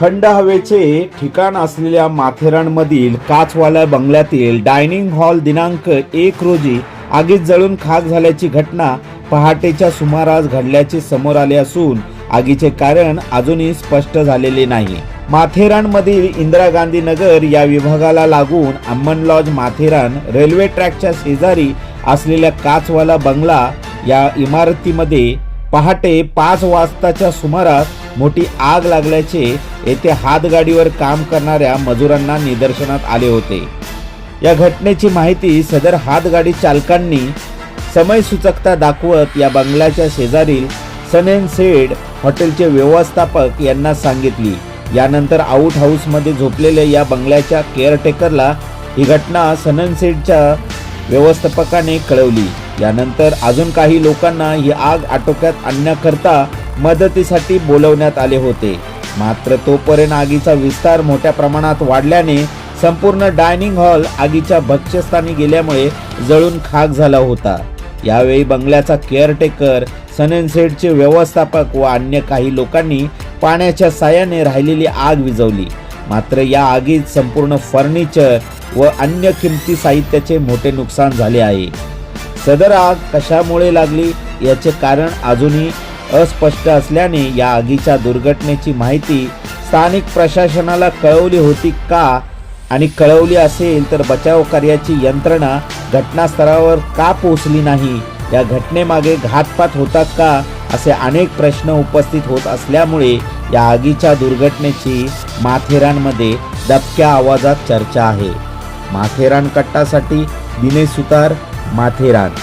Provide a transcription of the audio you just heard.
थंड हवेचे ठिकाण असलेल्या माथेरानमधील काचवाला बंगल्यातील डायनिंग हॉल दिनांक एक रोजी आगीत जळून खाक झाल्याची घटना पहाटेच्या सुमारास घडल्याचे समोर आले असून आगीचे कारण अजूनही स्पष्ट झालेले नाही. माथेरानमधील इंदिरा गांधी नगर या विभागाला लागून अम्मन लॉज माथेरान रेल्वे ट्रॅकच्या शेजारी असलेल्या काचवाला बंगला या इमारतीमध्ये पहाटे पाच वाजताच्या सुमारास मोठी आग लागल्याचे येथे हातगाडीवर काम करणाऱ्या मजुरांना निदर्शनात आले होते. या घटनेची माहिती सदर हातगाडी चालकांनी समय सूचकता दाखवत या बंगल्याच्या शेजारील सनेन सेड हॉटेलचे व्यवस्थापक यांना सांगितली. यानंतर आऊट हाऊसमध्ये झोपलेल्या या बंगल्याच्या केअरटेकरला ही घटना सनन सेडच्या व्यवस्थापकाने कळवली. यानंतर अजून काही लोकांना ही आग आटोक्यात आणण्याकरता मदतीसाठी बोलवण्यात आले होते. मात्र तोपर्यंत आगीचा विस्तार मोठ्या प्रमाणात वाढल्याने संपूर्ण डायनिंग हॉल आगीच्या भक्ष्यस्थानी गेल्यामुळे जळून खाक झाला होता. यावेळी बंगल्याचा केअरटेकर सननसेटचे व्यवस्थापक व अन्य काही लोकांनी पाण्याच्या साह्याने राहिलेली आग विझवली. मात्र या आगीत संपूर्ण फर्निचर व अन्य किमती साहित्याचे मोठे नुकसान झाले आहे. सदर आग कशामुळे लागली याचे कारण अजूनही अस्पष्ट असल्याने या आगीच्या दुर्घटनेची माहिती स्थानिक प्रशासनाला कळवली होती का? आणि कळवली असेल तर बचाव कार्याची यंत्रणा घटनास्थळावर का पोहोचली नाही? या घटनेमागे घातपात होता का? असे अनेक प्रश्न उपस्थित होत असल्यामुळे या आगीच्या दुर्घटनेची माथेरानमध्ये दबक्या आवाजात चर्चा आहे. माथेरान कट्टासाठी दिनेश सुतार माथेरान